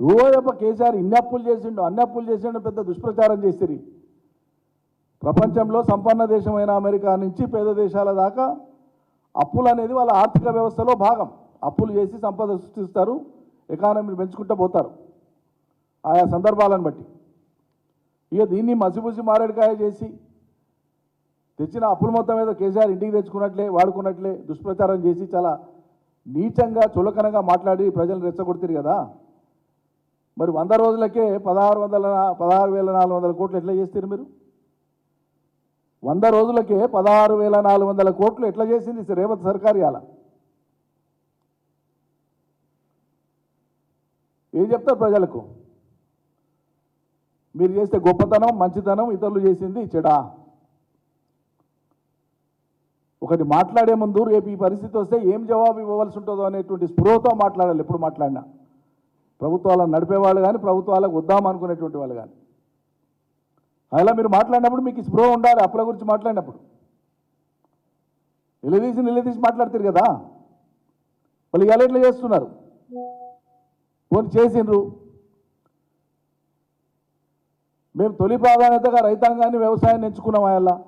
ఓయప్ప కేసీఆర్ ఇన్ని అప్పులు చేసిండు అన్ని అప్పులు చేసిండు పెద్ద దుష్ప్రచారం చేసిరి. ప్రపంచంలో సంపన్న దేశమైన అమెరికా నుంచి పేద దేశాల దాకా అప్పులు అనేది వాళ్ళ ఆర్థిక వ్యవస్థలో భాగం. అప్పులు చేసి సంపద సృష్టిస్తారు ఎకానమీని పెంచుకుంటూ పోతారు. ఆయా సందర్భాలను బట్టి. ఇక దీన్ని మసిపూసి మారేడుకాయ చేసి తెచ్చిన అప్పుల మొత్తం ఏదో కేసీఆర్ ఇంటికి తెచ్చుకున్నట్లే వాడుకున్నట్లే దుష్ప్రచారం చేసి చాలా నీచంగా చులకనగా మాట్లాడి ప్రజలు రెచ్చగొడుతారు కదా. మరి వంద రోజులకే పదహారు వందల పదహారు వేల నాలుగు వందల కోట్లు ఎట్లా చేస్తారు మీరు? వంద రోజులకే పదహారు వేల నాలుగు వందల కోట్లు ఎట్లా చేసింది రేవంత్ సర్కార్ అలా ఏం చెప్తారు ప్రజలకు? మీరు చేస్తే గొప్పతనం మంచితనం ఇతరులు చేసింది చెడా. ఒకటి మాట్లాడే ముందు రేపు ఈ పరిస్థితి వస్తే ఏం జవాబు ఇవ్వవలసి ఉంటుందో అనేటువంటి స్పృహతో మాట్లాడాలి ఎప్పుడు మాట్లాడినా. ప్రభుత్వాలను నడిపేవాళ్ళు కానీ ప్రభుత్వాలకు వద్దాం అనుకునేటువంటి వాళ్ళు కానీ. అలా మీరు మాట్లాడినప్పుడు మీకు స్పృహ ఉండాలి అప్పుల గురించి మాట్లాడినప్పుడు. నిలదీసి నిలదీసి మాట్లాడతారు కదా. వాళ్ళు ఇలా ఇట్లా చేస్తున్నారు? పోనీ చేసిండ్రు. మేము తొలి ప్రాధాన్యతగా రైతాంగాన్ని వ్యవసాయాన్ని ఎంచుకున్నాం అలా.